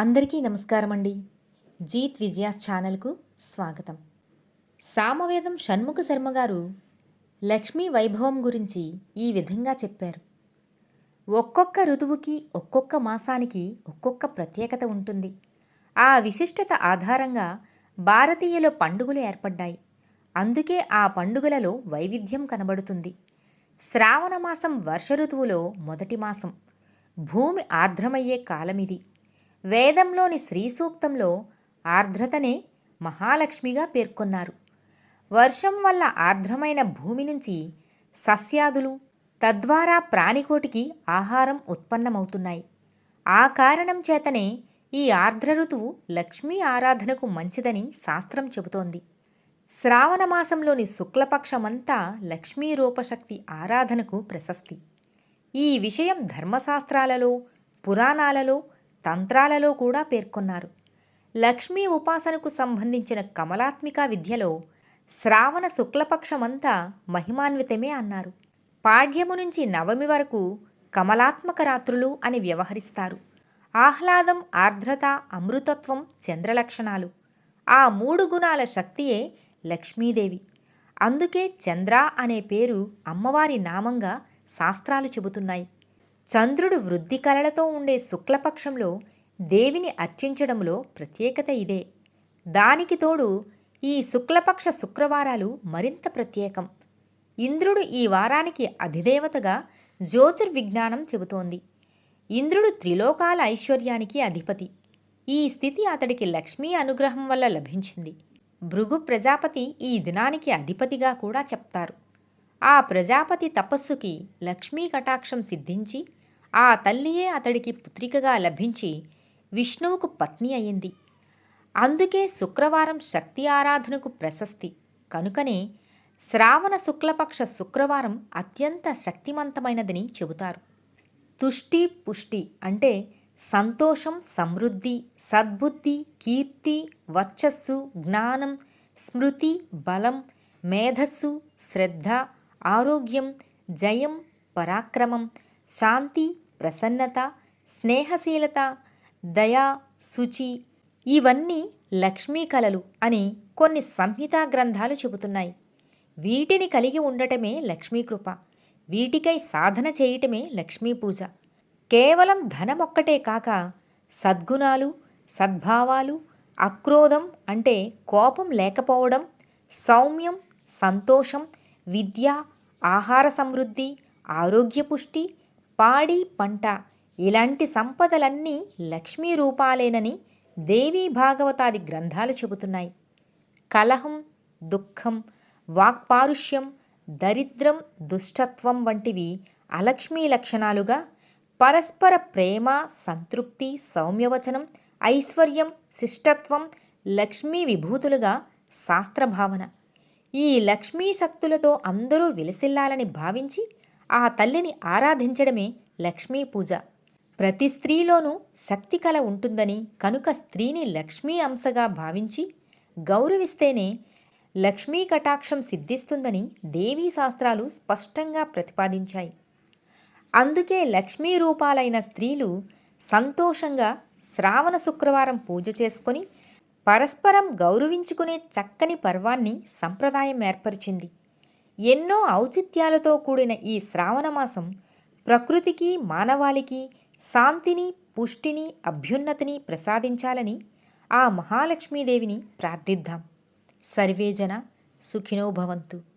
అందరికీ నమస్కారం అండి జీత్ విజయాస్ ఛానల్కు స్వాగతం. సామవేదం షణ్ముఖ శర్మ గారు లక్ష్మీ వైభవం గురించి ఈ విధంగా చెప్పారు. ఒక్కొక్క ఋతువుకి ఒక్కొక్క మాసానికి ఒక్కొక్క ప్రత్యేకత ఉంటుంది. ఆ విశిష్టత ఆధారంగా భారతీయుల పండుగలు ఏర్పడ్డాయి. అందుకే ఆ పండుగలలో వైవిధ్యం కనబడుతుంది. శ్రావణ మాసం వర్ష ఋతువులో మొదటి మాసం. భూమి ఆర్ద్రమయ్యే కాలమిది. వేదంలోని శ్రీ సూక్తంలో ఆర్ద్రతనే మహాలక్ష్మిగా పేర్కొన్నారు. వర్షం వల్ల ఆర్ద్రమైన భూమి నుంచి సస్యాదులు తద్వారా ప్రాణికోటికి ఆహారం ఉత్పన్నమవుతున్నాయి. ఆ కారణం చేతనే ఈ ఆర్ద్ర ఋతువు లక్ష్మీ ఆరాధనకు మంచిదని శాస్త్రం చెబుతోంది. శ్రావణ మాసంలోని శుక్లపక్షమంతా లక్ష్మీ రూపశక్తి ఆరాధనకు ప్రశస్తి. ఈ విషయం ధర్మశాస్త్రాలలో పురాణాలలో తంత్రాలలో కూడా పేర్కొన్నారు. లక్ష్మీ ఉపాసనకు సంబంధించిన కమలాత్మిక విద్యలో శ్రావణ శుక్లపక్షమంతా మహిమాన్వితమే అన్నారు. పాడ్యము నుంచి నవమి వరకు కమలాత్మక రాత్రులు అని వ్యవహరిస్తారు. ఆహ్లాదం ఆర్ద్రత అమృతత్వం చంద్రలక్షణాలు. ఆ మూడు గుణాల శక్తియే లక్ష్మీదేవి. అందుకే చంద్ర అనే పేరు అమ్మవారి నామంగా శాస్త్రాలు చెబుతున్నాయి. చంద్రుడు వృద్ధి కలలతో ఉండే శుక్లపక్షంలో దేవిని అర్చించడంలో ప్రత్యేకత ఇదే. దానికి తోడు ఈ శుక్లపక్ష శుక్రవారాలు మరింత ప్రత్యేకం. ఇంద్రుడు ఈ వారానికి అధిదేవతగా జ్యోతిర్విజ్ఞానం చెబుతోంది. ఇంద్రుడు త్రిలోకాల ఐశ్వర్యానికి అధిపతి. ఈ స్థితి అతడికి లక్ష్మీ అనుగ్రహం వల్ల లభించింది. భృగు ప్రజాపతి ఈ దినానికి అధిపతిగా కూడా చెప్తారు. ఆ ప్రజాపతి తపస్సుకి లక్ష్మీ కటాక్షం సిద్ధించి ఆ తల్లియే అతడికి పుత్రికగా లభించి విష్ణువుకు పత్ని అయింది. అందుకే శుక్రవారం శక్తి ఆరాధనకు ప్రశస్తి. కనుకనే శ్రావణ శుక్లపక్ష శుక్రవారం అత్యంత శక్తిమంతమైనదని చెబుతారు. తుష్టి పుష్టి అంటే సంతోషం సమృద్ధి సద్బుద్ధి కీర్తి వర్చస్సు జ్ఞానం స్మృతి బలం మేధస్సు శ్రద్ధ ఆరోగ్యం జయం పరాక్రమం శాంతి ప్రసన్నత స్నేహశీలత దయా శుచి ఇవన్నీ లక్ష్మీ కళలు అని కొన్ని సంహితా గ్రంథాలు చెబుతున్నాయి. వీటిని కలిగి ఉండటమే లక్ష్మీకృప వీటికై సాధన చేయటమే లక్ష్మీ పూజ. కేవలం ధనమొక్కటే కాక సద్గుణాలు సద్భావాలు అక్రోధం అంటే కోపం లేకపోవడం సౌమ్యం సంతోషం విద్య ఆహార సమృద్ధి ఆరోగ్య పుష్టి పాడి పంట. ఇలాంటి సంపదలన్నీ లక్ష్మీ రూపాలేనని దేవీ భాగవతాది గ్రంథాలు చెబుతున్నాయి. కలహం దుఃఖం వాక్పారుష్యం దరిద్రం దుష్టత్వం వంటివి అలక్ష్మీ లక్షణాలుగా పరస్పర ప్రేమ సంతృప్తి సౌమ్యవచనం ఐశ్వర్యం శిష్టత్వం లక్ష్మీ విభూతులుగా శాస్త్రభావన. ఈ లక్ష్మీ శక్తులతో అందరూ విలసిల్లాలని భావించి ఆ తల్లిని ఆరాధించడమే లక్ష్మీ పూజ. ప్రతి స్త్రీలోనూ శక్తి కల ఉంటుందని కనుక స్త్రీని లక్ష్మీ అంశగా భావించి గౌరవిస్తేనే లక్ష్మీ కటాక్షం సిద్ధిస్తుందని దేవీ శాస్త్రాలు స్పష్టంగా ప్రతిపాదించాయి. అందుకే లక్ష్మీ రూపాలైన స్త్రీలు సంతోషంగా శ్రావణ శుక్రవారం పూజ చేసుకొని పరస్పరం గౌరవించుకునే చక్కని పర్వాన్ని సంప్రదాయం ఏర్పరిచింది. ఎన్నో ఔచిత్యాలతో కూడిన ఈ శ్రావణమాసం ప్రకృతికి మానవాళికి శాంతిని పుష్టిని అభ్యున్నతిని ప్రసాదించాలని ఆ మహాలక్ష్మీదేవిని ప్రార్థిద్దాం. సర్వేజన సుఖినో భవంతు.